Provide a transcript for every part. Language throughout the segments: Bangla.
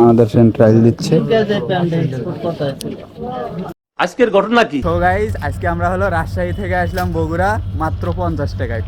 আমাদের ফ্রেন্ড ট্রায়াল দিচ্ছে। আজকের ঘটনা কি? তো গাইজ আজকে আমরা হলো রাজশাহী থেকে আসলাম বগুড়া মাত্র পঞ্চাশ টাকায়।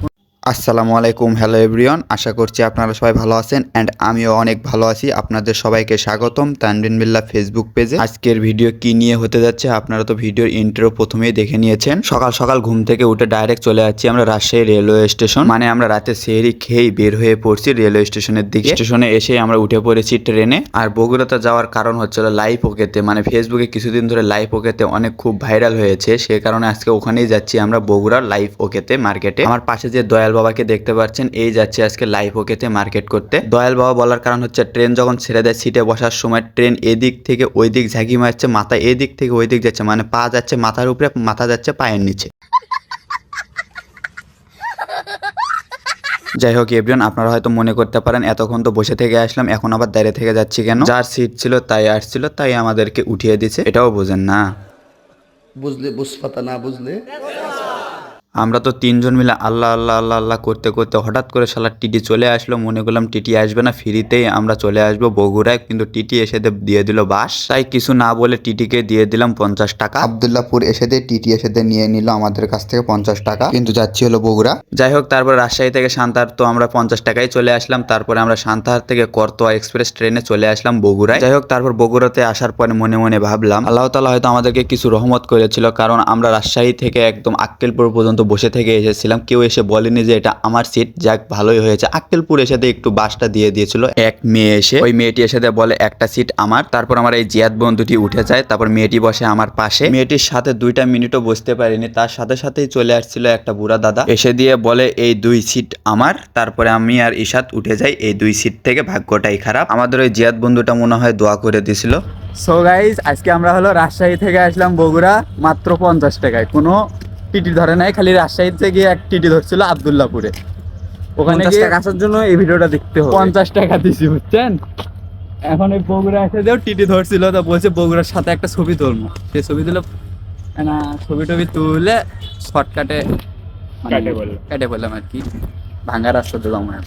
আসসালামু আলাইকুম, হ্যালো এভরিওয়ান। আশা করছি আপনারা সবাই ভালো আছেন অ্যান্ড আমিও অনেক ভালো আছি। আপনাদের সবাইকে স্বাগতম তানবিন বিল্লাহ ফেসবুক পেজে আজকের ভিডিও কি নিয়ে হতে যাচ্ছে আপনারা তো ভিডিওর ইন্ট্রো প্রথমেই দেখে নিয়েছেন। সকাল সকাল ঘুম থেকে উঠে ডাইরেক্ট চলে যাচ্ছি আমরা রাজশাহী রেলওয়ে স্টেশন মানে আমরা রাতে সেহরি খেয়েই বের হয়ে পড়ছি রেলওয়ে স্টেশনের দিকে। স্টেশনে এসে আমরা উঠে পড়েছি ট্রেনে আর বগুড়াতে যাওয়ার কারণ হচ্ছিল লাইভ ওকেতে মানে ফেসবুকে কিছুদিন ধরে লাইভ ওকেতে অনেক খুব ভাইরাল হয়েছে। সে কারণে আজকে ওখানেই যাচ্ছি আমরা বগুড়ার লাইভ ওকেতে মার্কেটে আমার পাশে যে দয়াল বাবাকে দেখতে পাচ্ছেন, এই যাচ্ছে আজকে লাইভ ওকেতে মার্কেট করতে। দয়াল বাবা বলার কারণ হচ্ছে ট্রেন যখন ছেড়ে দেয় সিটে বসার সময় ট্রেন এদিক থেকে ওই দিক ঝাঁকি মারছে, মাথা এদিক থেকে ওই দিক যাচ্ছে মানে পা যাচ্ছে মাথার উপরে, মাথা যাচ্ছে পায়ের নিচে। যাই হোক এভরিওয়ান আপনারা হয়তো মনে করতে পারেন, এতক্ষণ তো বসে থেকে আসলাম, এখন আবার দাঁড়িয়ে থেকে যাচ্ছি কেন? যার সিট ছিল তাই আসছিল, তাই আমাদেরকে উঠিয়ে দিছে। এটাও বোঝেন না। বুঝলে, বুঝপাতা না বুঝলে? আমরা তো তিনজন মিলে আল্লাহ আল্লাহ আল্লাহ আল্লাহ করতে করতে হঠাৎ করে শালা টিটি চলে আসলো। মনে করলাম টিটি আসবে না ফ্রিতেই আমরা চলে আসব বগুড়ায় কিন্তু টিটি এসে দিয়ে দিল বাস তাই কিছু না বলে টিটিকে দিয়ে দিলাম পঞ্চাশ টাকা। আবদুল্লাপুর এসে দিয়ে টিটি এসে দিয়ে নিয়ে নিল আমাদের কাছ থেকে পঞ্চাশ টাকা কিন্তু যাচ্ছি হলো বগুড়া। যাই হোক তারপর রাজশাহী থেকে সান্তার তো আমরা পঞ্চাশ টাকায় চলে আসলাম। তারপরে আমরা সান্তাহার থেকে করতোয়া এক্সপ্রেস ট্রেনে চলে আসলাম বগুড়ায়। যাই হোক তারপর বগুড়াতে আসার পরে মনে মনে ভাবলাম আল্লাহ তালা হয়তো আমাদেরকে কিছু রহমত করেছিল কারণ আমরা রাজশাহী থেকে একদম আক্কেলপুর পর্যন্ত বসে থেকে এসেছিলাম। কেউ এসে বলেনি যে এটা আমার সিট যাক, ভালোই হয়েছে। আক্কেলপুর এসে একটু বাসটা দিয়ে দিয়েছিল। এক মেয়ে এসে, ওই মেয়েটি এসে বলে, একটা সিট আমার। তারপর আমার এই জিয়াদ বন্ধুটি উঠে যায়, তারপর মেয়েটি বসে আমার পাশে। মেয়েটির সাথে দুইটা মিনিটও বসতে পারিনি। তার সাথে সাথেই চলে আসছিল একটা বুড়া দাদা। এসে দিয়ে বলে, এই দুই সিট আমার। তারপরে আমি আর ইশাদ উঠে যাই। এই দুই সিট থেকে ভাগ্যটাই খারাপ। আমাদের ওই জিয়াদ বন্ধুটা মনে হয় দোয়া করে দিছিল। সো গাইজ আজকে আমরা হলো রাজশাহী থেকে আসলাম বগুড়া, মাত্র পঞ্চাশ টাকায়। কোনো টিটি ধরে নাই খালি রাজশাহীতে গিয়ে এক টিটি ধরছিল আবদুল্লাপুরে। ওখানে গিয়ে আসার জন্য এই ভিডিওটা দেখতে হবে। পঞ্চাশ টাকা দিছি বুঝছেন? এখন ওই বগুড়া এসে দিয়েও টিটি ধরছিল তা বলছে বগুড়ার সাথে একটা ছবি তুলবো। সেই ছবি তুলে না ছবি টবি তুলে শর্টকাটে কেটে বললাম আর কি। ভাঙ্গা রাস্তা তো আমার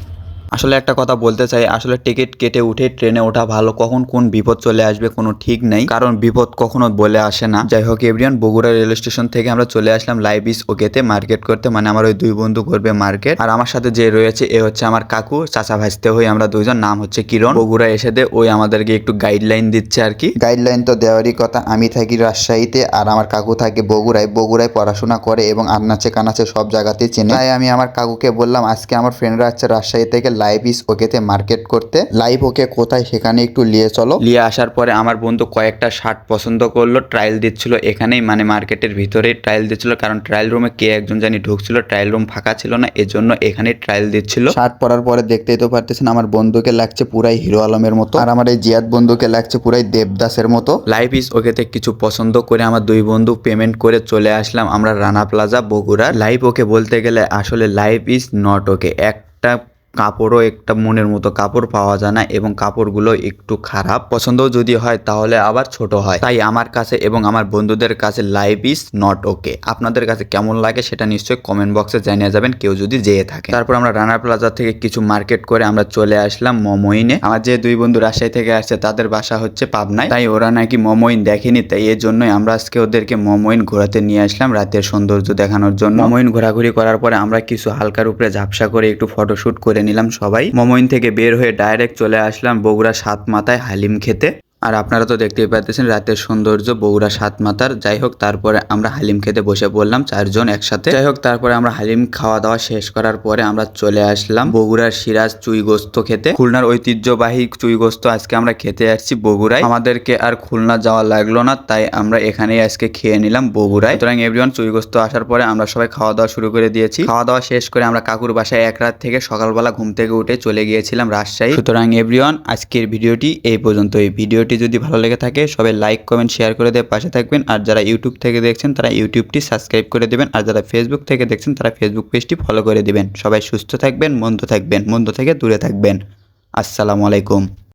আসলে একটা কথা বলতে চাই, আসলে টিকিট কেটে উঠে ট্রেনে ওঠা ভালো, কখন কোন বিপদ চলে আসবে কোনো ঠিক নেই। কারণ বিপদ কখনো বলে আসে না। যাই হোক এভরিয়ান বগুড়া রেল স্টেশন থেকে আমরা চলে আসলাম লাইবিস ওকেতে মার্কেট করতে। মানে আমার ওই দুই বন্ধু করবে মার্কেট। আর আমার সাথে যে রয়েছে, এ হচ্ছে আমার কাকু, চাচা ভাজতে হই আমরা দুইজন, নাম হচ্ছে কিরণ। বগুড়া এসে দে, ওই আমাদেরকে একটু গাইডলাইন দিচ্ছে আর কি। গাইডলাইন তো দেওয়ারই কথা, আমি থাকি রাজশাহীতে আর আমার কাকু থাকে বগুড়ায়। বগুড়ায় পড়াশোনা করে এবং আন্নাচে কানাচে সব জায়গাতেই চেনে। তাই আমি আমার কাকুকে বললাম, আজকে আমার ফ্রেন্ডরা আছে রাজশাহী থেকে লাইভ ইস ওকেতে মার্কেট করতে। লাইভ ওকে কোথায় সেখানে একটু নিয়ে চলো। নিয়ে আসার পরে আমার বন্ধু কয়েকটা শার্ট পছন্দ করল ট্রায়াল দিচ্ছিল এখানেই মানে মার্কেটের ভিতরেই ট্রায়াল দিচ্ছিল কারণ ট্রায়াল রুমে কে একজন জানি ঢুকছিল ট্রায়াল রুম ফাঁকা ছিল না এজন্য এখানেই ট্রায়াল দিচ্ছিল। শার্ট পরার পরে দেখতেই তো পারতেছেন আমার বন্ধুকে লাগছে পুরাই হিরো আলমের মতো আর আমার এই জিয়াদ বন্ধুকে লাগছে পুরাই দেবদাসের মতো। লাইভ ইস ওকেতে কিছু পছন্দ করে আমার দুই বন্ধু পেমেন্ট করে চলে আসলাম আমরা Rana Plaza Bogura live okay বলতে গেলে আসলে লাইভ ইজ নট ওকে একটা কাপড়ও একটা মনের মতো কাপড় পাওয়া যায় না এবং কাপড়গুলো একটু খারাপ পছন্দও যদি হয় তাহলে আবার ছোট হয়। তাই আমার কাছে এবং আমার বন্ধুদের কাছে লাইভ ইজ নট ওকে আপনাদের কাছে কেমন লাগে সেটা নিশ্চয়ই কমেন্ট বক্সে জানিয়ে যাবেন, কেউ যদি যেয়ে থাকে। তারপর আমরা রানার প্লাজা থেকে কিছু মার্কেট করে আমরা চলে আসলাম মমইনে। আমার যে দুই বন্ধু রাজশাহী থেকে আসছে, তাদের বাসা হচ্ছে পাবনায়। তাই ওরা নাকি মমইন দেখেনি, তাই এর জন্যই আমরা আজকে ওদেরকে মমইন ঘোরাতে নিয়ে আসলাম রাতের সৌন্দর্য দেখানোর জন্য। মমইন ঘোরাঘুরি করার পরে আমরা কিছু হালকার উপরে ঝাপসা করে একটু ফটোশুট করে নিলাম সবাই। মোমইন থেকে বের হয়ে ডাইরেক্ট চলে আসলাম বগুড়া সাত মাথায় হালিম খেতে। আর আপনারা তো দেখতেই পাচ্ছেন রাতের সৌন্দর্য, বগুড়া সাত মাতার যাই হোক, তারপরে আমরা হালিম খেতে বসে পড়লাম চারজন একসাথে। যাই হোক, তারপরে আমরা হালিম খাওয়া দাওয়া শেষ করার পরে আমরা চলে আসলাম বগুড়ার সিরাজ চুই গোস্ত খেতে। খুলনার ঐতিহ্যবাহী চুই গোস্ত আজকে আমরা খেতে আসছি বগুড়ায়। আমাদেরকে আর খুলনা যাওয়া লাগল না, তাই আমরা এখানেই আজকে খেয়ে নিলাম বগুড়ায়। সুতরাং এভরিওয়ান চুই গোস্ত আসার পরে আমরা সবাই খাওয়া দাওয়া শুরু করে দিয়েছি। খাওয়া দাওয়া শেষ করে আমরা কাকুর বাসায় এক রাত থেকে সকালবেলা ঘুম থেকে উঠে চলে গিয়েছিলাম রাজশাহী। সুতরাং এভরিওয়ান আজকের ভিডিওটি এই পর্যন্ত এই ভিডিওটি যদি ভালো লেগে থাকে, সবাই লাইক কমেন্ট শেয়ার করে দিয়ে পাশে থাকবেন। আর যারা ইউটিউব থেকে দেখছেন, তারা ইউটিউবটি সাবস্ক্রাইব করে দেবেন। আর যারা ফেসবুক থেকে দেখছেন, তারা ফেসবুক পেজটি ফলো করে দেবেন। সবাই সুস্থ থাকবেন, মন্দ থাকবেন, মন্দ থেকে দূরে থাকবেন। আসসালামু আলাইকুম।